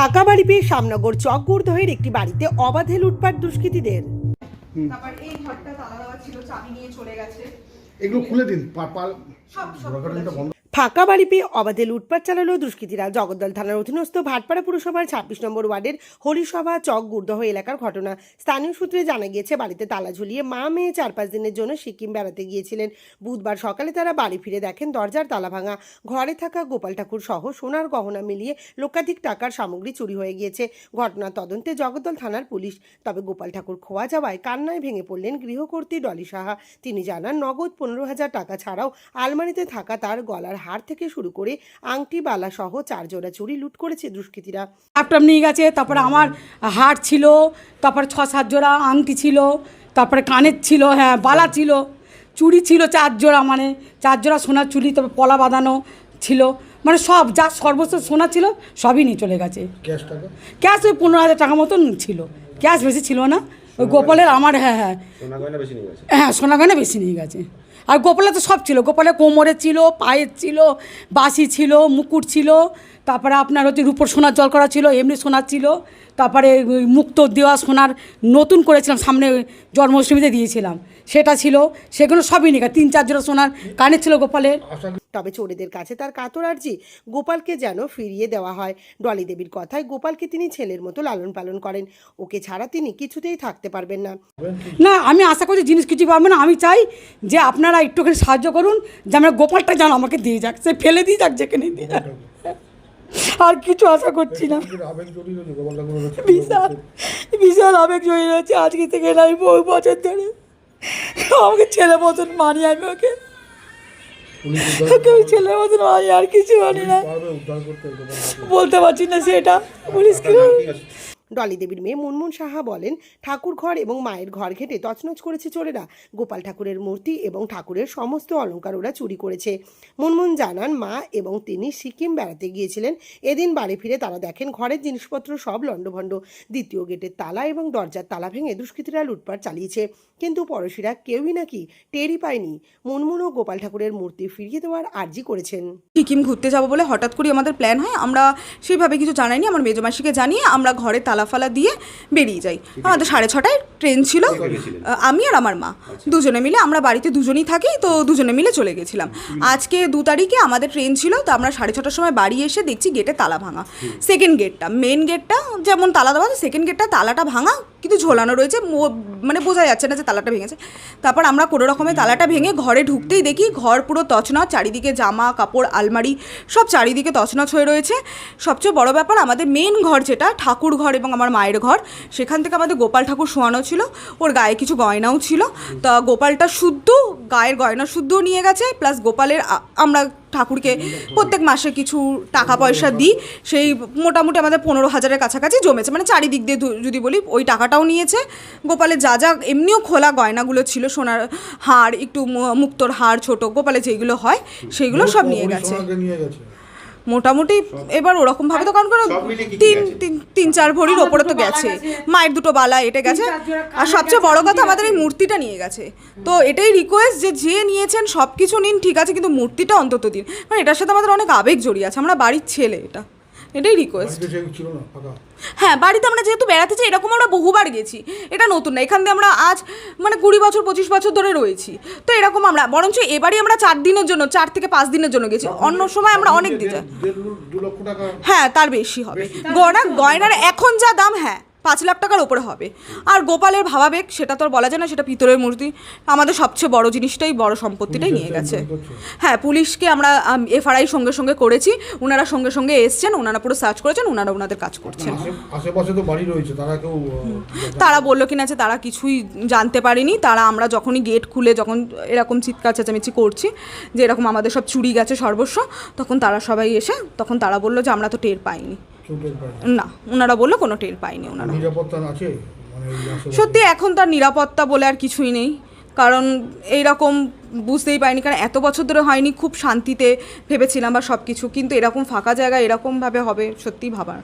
ফাঁকা বাড়ি পেয়ে চকুর দহের একটি বাড়িতে অবাধে লুটপাট দুষ্কৃতীদের। তারপর এই ঘরটা তালা দেওয়া ছিল চাবি নিয়ে চলে গেছে। এগুলো খুলে দিন সব বন্ধ ফাঁকা বাড়ি পেয়ে অবাধে লুটপাট চালালো দুষ্কৃতীরা। জগদ্দল থানার অধীনস্থ ভাটপাড়া পুরসভার ছাব্বিশ নম্বর ওয়ার্ডের হরিসভা চক গুরদহ এলাকার ঘটনা। স্থানীয় সূত্রে জানা গিয়েছে, বাড়িতে তালা ঝুলিয়ে মা মেয়ে চার পাঁচ দিনের জন্য সিকিম বেড়াতে গিয়েছিলেন। বুধবার সকালে তারা বাড়ি ফিরে দেখেন দরজার তালা ভাঙা। ঘরে থাকা গোপাল ঠাকুর সহ সোনার গহনা মিলিয়ে লক্ষাধিক টাকার সামগ্রী চুরি হয়ে গিয়েছে। ঘটনার তদন্তে জগদ্দল থানার পুলিশ। তবে গোপাল ঠাকুর খোয়া যাওয়ায় কান্নায় ভেঙে পড়লেন গৃহকর্ত্রী ডলি সাহা। তিনি জানান, নগদ পনেরো হাজার টাকা ছাড়াও আলমারিতে থাকা তার গলার হার থেকে শুরু করে আংটি বালা সহ চার জোড়া চুরি লুট করেছে দুষ্কৃতীরা। ল্যাপটপ নিয়ে গেছে তারপরে আমার হার ছিল তারপরে ছ সাত জোড়া আংটি ছিল তারপরে কানের ছিল হ্যাঁ বালা ছিল চুড়ি ছিল চার জোড়া মানে চার জোড়া সোনার চুড়ি তারপরে পলা বাঁধানো ছিল মানে সব যা সর্বস্ব সোনা ছিল সবই নিয়ে চলে গেছে। ক্যাশ ওই পনেরো হাজার টাকা মতন ছিল ক্যাশ বেশি ছিল না ওই গোপালের আমার হ্যাঁ হ্যাঁ। হ্যাঁ সোনা গয়না বেশি নিয়ে গেছে। আর গোপালে তো সব ছিল গোপালে কোমরের ছিল পায়ের ছিল বাসি ছিল মুকুট ছিল তারপরে আপনার হচ্ছে রূপোর সোনার জল করা ছিল এমনি সোনার ছিল তারপরে ওই মুক্ত দেওয়া সোনার নতুন করেছিলাম সামনে জন্মাষ্টমীতে দিয়েছিলাম। সেটা ছিল সেগুলো সবই নিয়ে তিন চার জোড়া সোনার কানের ছিল গোপালের। তবে চোরেদের কাছে তার কাতর আর্জি গোপালকে যেন ফিরিয়ে দেওয়া হয়। ডলি দেবীর কথায় গোপালকে তিনি ছেলের মতো লালন পালন করেন। ওকে ছাড়া তিনি কিছুতেই থাকতে পারবেন না। না, আমি আশা করছি জিনিস কিছু পাবো না। আমি চাই যে আপনারা একটুখানি সাহায্য করুন, যে আমরা গোপালটা যেন আমাকে দিয়ে যাক। সে ফেলে দিয়ে যাক, যেখানে দিয়ে আর কিছু আশা করছি না। বিশাল বিশাল আবেগ জড়িয়ে রয়েছে আজকে থেকে নাই বহু বছর ধরে। আমাকে ছেলে মতন মানি আমি ওকে। ওকে ওই ছেলের মতন আমি আর কিছু জানি না। গোপাল ঠাকুর। বলতে পারছি না সেটা পুলিশ কি ডলি দেবীর মেয়ে মুনমুন সাহা বলেন, ঠাকুর ঘর এবং মায়ের ঘর ঘেটে তছনছ করেছে চোরেরা। গোপাল ঠাকুরের মূর্তি এবং ঠাকুরের সমস্ত অলঙ্কার ওরা চুরি করেছে। মুনমুন জানান, মা এবং তিনি সিকিম বেড়াতে গিয়েছিলেন। এদিন বাড়ি ফিরে তারা দেখেন ঘরের জিনিসপত্র সব লণ্ডভণ্ড। দ্বিতীয় গেটের তালা এবং দরজার তালা ভেঙে দুষ্কৃতীরা লুটপাট চালিয়েছে। কিন্তু পড়শিরা কেউই নাকি টেরই পায়নি। মুনমুন ও গোপাল ঠাকুরের মূর্তি ফিরিয়ে দেওয়ার আর্জি করেছেন। সিকিম ঘুরতে যাব বলে হঠাৎ করে আমাদের প্ল্যান হয়? আমরা সেইভাবে কিছু জানাইনি, আমার মেজমাসিকে জানিয়ে আমরা ঘরে তালাফালা দিয়ে বেরিয়ে যাই। আমাদের সাড়ে ছটায় ট্রেন ছিল আমি আর আমার মা। দুজনে মিলে আমরা বাড়িতে দুজনেই থাকি তো দুজনে মিলে চলে গেছিলাম। আজকে দু তারিখে আমাদের ট্রেন ছিল তো আমরা সাড়ে ছটার সময় বাড়ি এসে দেখছি গেটে তালা ভাঙা। সেকেন্ড গেটটা মেন গেটটা যেমন তালা দেওয়া সেকেন্ড গেটটা তালাটা ভাঙা কিন্তু ঝোলানো রয়েছে মানে বোঝা যাচ্ছে না যে তালাটা ভেঙেছে। তারপর আমরা কোনো রকমের তালাটা ভেঙে ঘরে ঢুকতেই দেখি ঘর পুরো তছনছ, চারিদিকে জামা, কাপড়, আলমারি সব চারিদিকে তছনছ হয়ে রয়েছে। সবচেয়ে বড় ব্যাপার, আমাদের মেন ঘর যেটা, ঠাকুর ঘর এবং আমার মায়ের ঘর, সেখান থেকে আমাদের গোপাল ঠাকুর শোয়ানো ছিল, ওর গায়ে কিছু গয়নাও ছিল। তা গোপালটা শুদ্ধ, গায়ের গয়না শুদ্ধও নিয়ে গেছে প্লাস গোপালের আমরা ঠাকুরকে প্রত্যেক মাসে কিছু টাকা পয়সা দিই। সেই মোটামুটি আমাদের পনেরো হাজারের কাছাকাছি জমেছে। মানে চারিদিক দিয়ে যদি বলি, ওই টাকাটাও নিয়েছে। গোপালের যা যা এমনিও খোলা গয়নাগুলো ছিল, সোনার হাড় একটু মুক্তর হাড় ছোট গোপালে যেগুলো হয় সেইগুলো সব নিয়ে গেছে। মোটামুটি এবার ওরকম ভাবে তো কারণ তিন তিন তিন চার ভরির ওপরে তো গেছে। মায়ের দুটো বালা এটা গেছে। আর সবচেয়ে বড় কথা আমাদের এই মূর্তিটা নিয়ে গেছে। তো এটাই রিকোয়েস্ট যে যে নিয়েছেন সব কিছু নিন ঠিক আছে কিন্তু মূর্তিটা অন্তত দিন। কারণ এটার সাথে আমাদের অনেক আবেগ জড়িয়ে আছে আমরা বাড়ির ছেলে এটা। এটাই রিকোয়েস্ট হ্যাঁ বাড়িতে আমরা যেহেতু বেড়াতে চাই এরকম আমরা বহুবার গেছি। এটা নতুন না এখান দিয়ে আমরা আজ মানে কুড়ি বছর পঁচিশ বছর ধরে রয়েছি। তো এরকম আমরা বরঞ্চ এবারই আমরা চার দিনের জন্য চার থেকে পাঁচ দিনের জন্য গেছি। অন্য সময় আমরা অনেক দিতে হ্যাঁ তার বেশি হবে। গয়না গয়নার এখন যা দাম হ্যাঁ। পাঁচ লাখ টাকার ওপরে হবে। আর গোপালের ভাবাবেগ সেটা তো আর বলা যায় না সেটা পিতলের মূর্তি। আমাদের সবচেয়ে বড় জিনিসটাই বড় সম্পত্তিটাই নিয়ে গেছে। হ্যাঁ পুলিশকে আমরা এফআরআই সঙ্গে সঙ্গে করেছি। ওনারা সঙ্গে সঙ্গে এসছেন ওনারা পুরো সার্চ করেছেন ওনারা ওনাদের কাজ করছেন। আশেপাশে তো বাড়ি রয়েছে তারা কেউ আহ, তারা বলল কিনা যে তারা কিছুই জানতে পারেনি। তারা আমরা যখনই গেট খুলে যখন এরকম চিৎকার চেঁচামেচি করছি যে এরকম আমাদের সব চুরি গেছে সর্বস্ব তখন তারা সবাই এসে তখন তারা বলল যে আমরা তো টের পাইনি। না। ওনারা বলল কোনো টের পায়নি ওনারা নিরাপত্তা আছে? মানে? সত্যি এখন তার নিরাপত্তা বলে আর কিছুই নেই। কারণ এইরকম বুঝতেই পারিনি কারণ এত বছর ধরে হয়নি খুব শান্তিতে ভেবেছিলাম বা সব কিছু কিন্তু এরকম ফাঁকা জায়গা এরকমভাবে হবে সত্যিই ভাবার